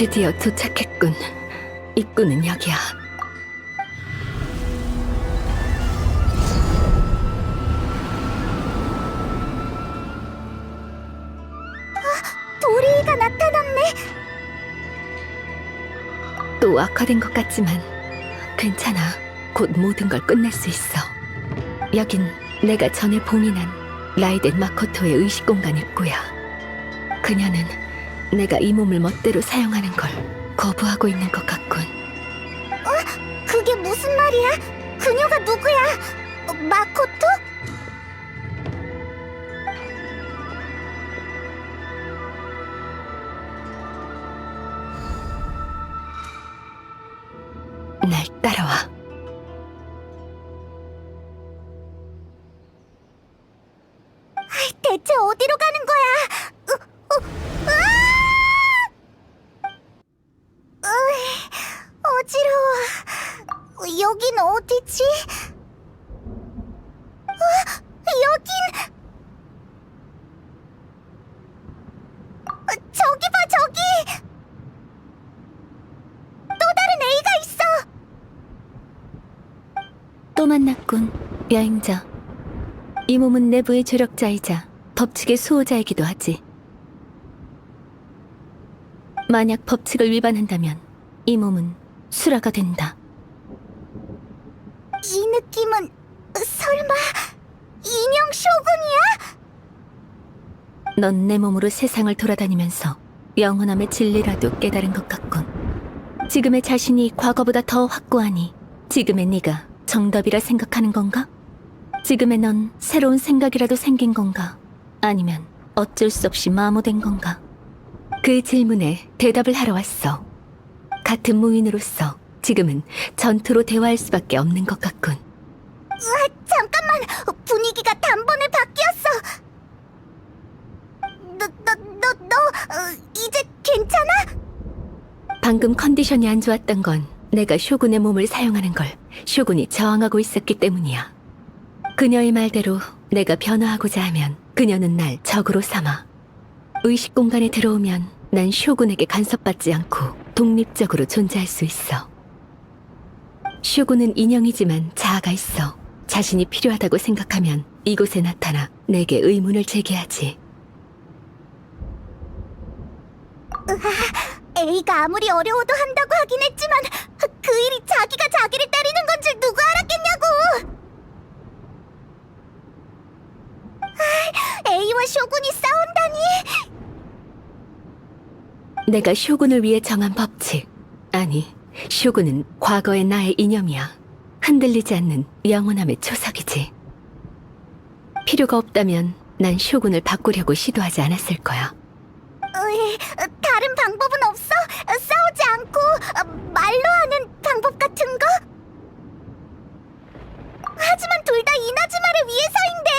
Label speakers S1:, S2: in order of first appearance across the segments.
S1: 드디어 도착했군. 입구는 여기야.
S2: 도리가 나타났네.
S1: 또 악화된 것 같지만 괜찮아. 곧 모든 걸 끝낼 수 있어. 여긴 내가 전에 봉인한 라이덴 마코토의 의식 공간 입구야. 그녀는 내가 이 몸을 멋대로 사용하는 걸 거부하고 있는 것 같군.
S2: 그게 무슨 말이야? 그녀가 누구야? 어, 마코토?
S1: 날 따라와.
S2: 또
S1: 만났군, 여행자. 이 몸은 내부의 조력자이자 법칙의 수호자이기도 하지. 만약 법칙을 위반한다면 이 몸은 수라가 된다.
S2: 이 느낌은 설마 인형 쇼군이야?
S1: 넌 내 몸으로 세상을 돌아다니면서 영원함의 진리라도 깨달은 것 같군. 지금의 자신이 과거보다 더 확고하니 지금의 네가 정답이라 생각하는 건가? 지금의 넌 새로운 생각이라도 생긴 건가? 아니면 어쩔 수 없이 마모된 건가? 그 질문에 대답을 하러 왔어. 같은 무인으로서 지금은 전투로 대화할 수밖에 없는 것 같군.
S2: 으아, 잠깐만 분위기가 단번에 바뀌었어. 너 너 너 너 어, 이제 괜찮아?
S1: 방금 컨디션이 안 좋았던 건 내가 쇼군의 몸을 사용하는 걸 쇼군이 저항하고 있었기 때문이야. 그녀의 말대로 내가 변화하고자 하면 그녀는 날 적으로 삼아. 의식 공간에 들어오면 난 쇼군에게 간섭받지 않고 독립적으로 존재할 수 있어. 쇼군은 인형이지만 자아가 있어. 자신이 필요하다고 생각하면 이곳에 나타나 내게 의문을 제기하지.
S2: A가 아무리 어려워도 한다고 하긴 했지만 그 일이 자기가 자기를 때리는 건 줄 누가 알았겠냐고. 아, A와 쇼군이 싸운다니.
S1: 내가 쇼군을 위해 정한 법칙. 아니, 쇼군은 과거의 나의 이념이야. 흔들리지 않는 영원함의 초석이지. 필요가 없다면 난 쇼군을 바꾸려고 시도하지 않았을 거야.
S2: 으이, 다른 방법은 없어? 싸우지 않고 어, 말로 하는 방법 같은 거? 하지만 둘 다 이나즈마를 위해서인데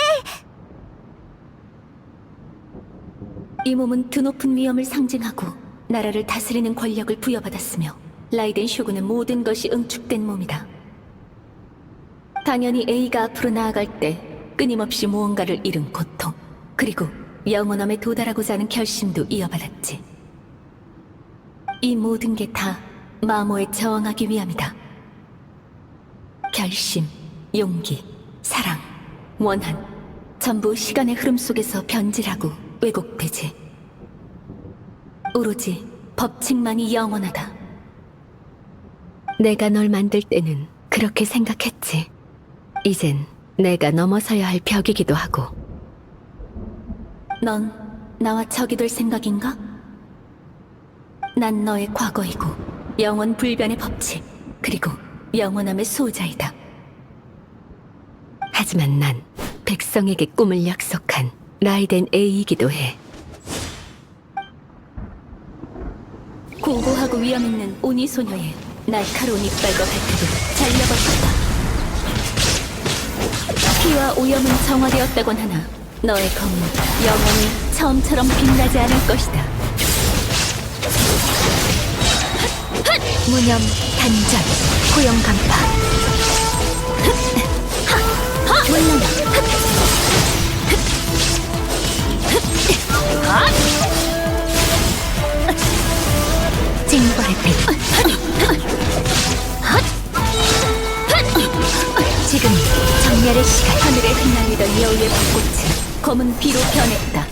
S1: 이 몸은 드높은 위엄을 상징하고 나라를 다스리는 권력을 부여받았으며 라이덴 쇼군의 모든 것이 응축된 몸이다. 당연히 A가 앞으로 나아갈 때 끊임없이 무언가를 잃은 고통 그리고 영원함에 도달하고자 하는 결심도 이어받았지. 이 모든 게 다 마모에 저항하기 위함이다. 결심, 용기, 사랑, 원한 전부 시간의 흐름 속에서 변질하고 왜곡되지. 오로지 법칙만이 영원하다. 내가 널 만들 때는 그렇게 생각했지. 이젠 내가 넘어서야 할 벽이기도 하고. 넌 나와 적이 될 생각인가? 난 너의 과거이고 영원 불변의 법칙 그리고 영원함의 수호자이다. 하지만 난 백성에게 꿈을 약속한 라이덴 A이기도 해. 고고하고 위험 있는 오니 소녀의 날카로운 이빨과 발톱을 잘려버렸다. 피와 오염은 정화되었다곤 하나 너의 검은 영원히 처음처럼 빛나지 않을 것이다. 무념 단전 고용 간파. 물러나 징벌의 지금 정렬의 시간. 하늘에 흩날리던 여우의 벚꽃은 검은 비로 변했다.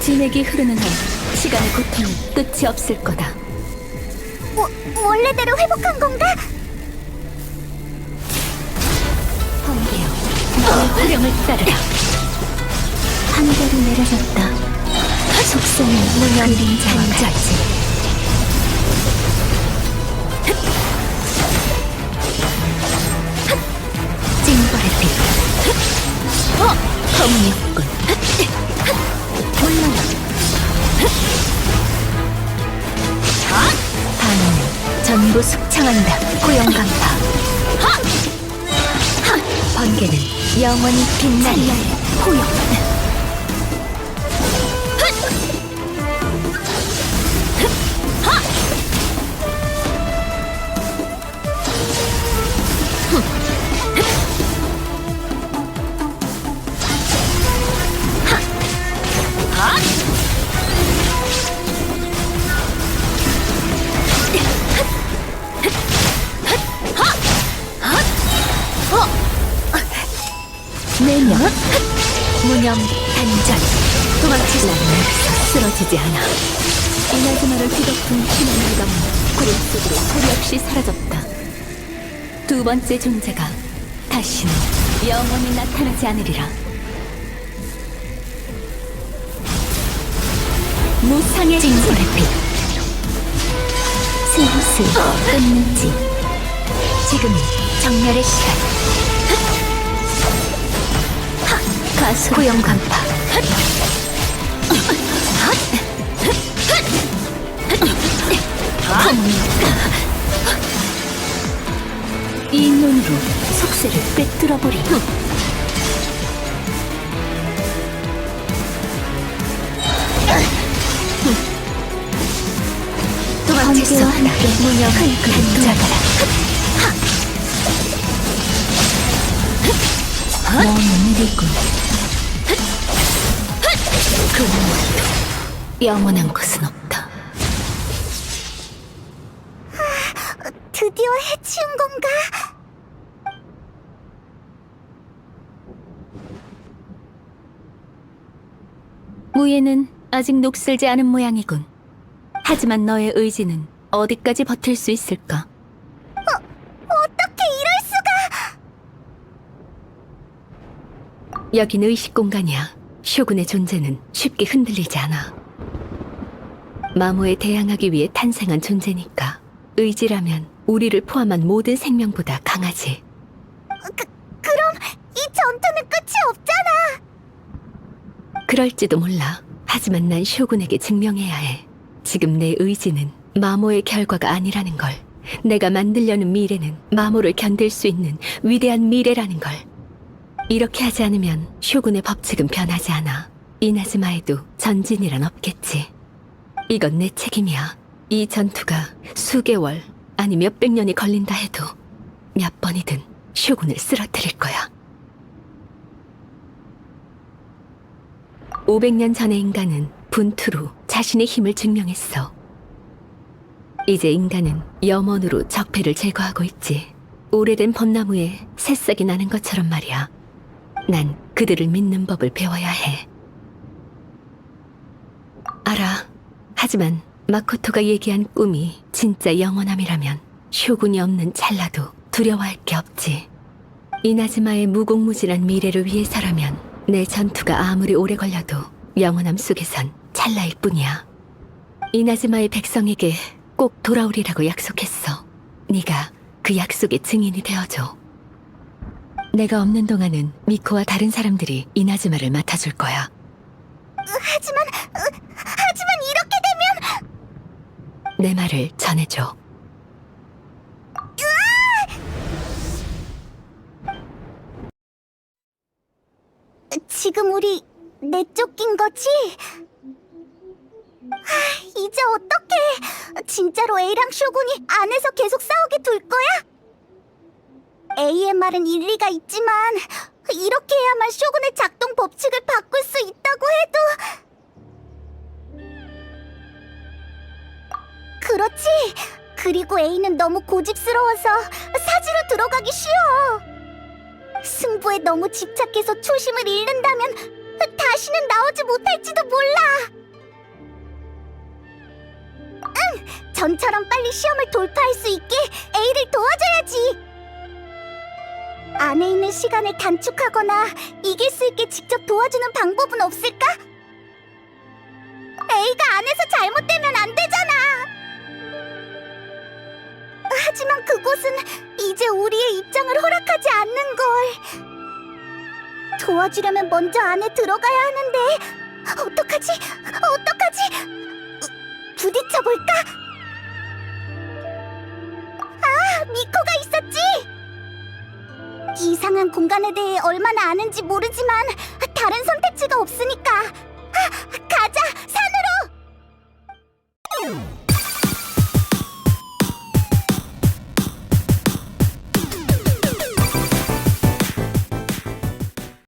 S1: 진액이 흐르는 한 시간의 고통은 끝이 없을 거다.
S2: 워, 원래대로 회복한 건가?
S1: 번개여, 너의 후령을 따르라. 한결이 내려졌다. 속성은 무념 그림자와 같이. 찡벌의 빛. 어! 검이 번개는 영원히 빛나리. 호영. 무념 단전. 도망치지 않아. 쓰러지지 않아. 이나즈마를 뒤덮은 희망의 가문 구름 속으로 소리 없이 사라졌다. 두 번째 존재가 다시는 영원히 나타나지 않으리라. 무상의 징벌의 빛. 슬슬 끊는지. 지금이 정렬의 시간 가수 고용 간파. 이 눈으로 속세를 꿰뚫어보리 도망칠 수 없다. 무념한 그림자가라 너무 느리군 그 영원한 것은 없다
S2: 드디어 해치운 건가?
S1: 무예는 아직 녹슬지 않은 모양이군. 하지만 너의 의지는 어디까지 버틸 수 있을까?
S2: 어떻게 이럴 수가?
S1: 여긴 의식 공간이야. 쇼군의 존재는 쉽게 흔들리지 않아. 마모에 대항하기 위해 탄생한 존재니까 의지라면 우리를 포함한 모든 생명보다 강하지.
S2: 그, 그럼 이 전투는 끝이 없잖아.
S1: 그럴지도 몰라. 하지만 난 쇼군에게 증명해야 해. 지금 내 의지는 마모의 결과가 아니라는 걸. 내가 만들려는 미래는 마모를 견딜 수 있는 위대한 미래라는 걸. 이렇게 하지 않으면 쇼군의 법칙은 변하지 않아. 이나즈마에도 전진이란 없겠지. 이건 내 책임이야. 이 전투가 수개월, 아니 몇백 년이 걸린다 해도 몇 번이든 쇼군을 쓰러뜨릴 거야. 500년 전의 인간은 분투로 자신의 힘을 증명했어. 이제 인간은 염원으로 적폐를 제거하고 있지. 오래된 벚나무에 새싹이 나는 것처럼 말이야. 난 그들을 믿는 법을 배워야 해. 알아. 하지만 마코토가 얘기한 꿈이 진짜 영원함이라면 쇼군이 없는 찰나도 두려워할 게 없지. 이나즈마의 무궁무진한 미래를 위해서라면 내 전투가 아무리 오래 걸려도 영원함 속에선 찰나일 뿐이야. 이나즈마의 백성에게 꼭 돌아오리라고 약속했어. 네가 그 약속의 증인이 되어줘. 내가 없는 동안은 미코와 다른 사람들이 이나즈마를 맡아줄 거야.
S2: 하지만, 으, 하지만 이렇게 되면
S1: 내 말을 전해줘.
S2: 지금 우리 내쫓긴 거지? 하, 이제 어떡해? 진짜로 A랑 쇼군이 안에서 계속 싸우게 둘 거야? A의 말은 일리가 있지만 이렇게 해야만 쇼군의 작동 법칙을 바꿀 수 있다고 해도 그렇지. 그리고 A는 너무 고집스러워서 사지로 들어가기 쉬워. 승부에 너무 집착해서 초심을 잃는다면 다시는 나오지 못할지도 몰라. 응, 전처럼 빨리 시험을 돌파할 수 있게 A를 도와줘야지. 안에 있는 시간을 단축하거나 이길 수 있게 직접 도와주는 방법은 없을까? A가 안에서 잘못되면 안 되잖아. 하지만 그곳은 이제 우리의 입장을 허락하지 않는 걸. 도와주려면 먼저 안에 들어가야 하는데 어떡하지? 어떡하지? 우- 부딪혀 볼까? 아, 미코가 있었지! 이상한 공간에 대해 얼마나 아는지 모르지만 다른 선택지가 없으니까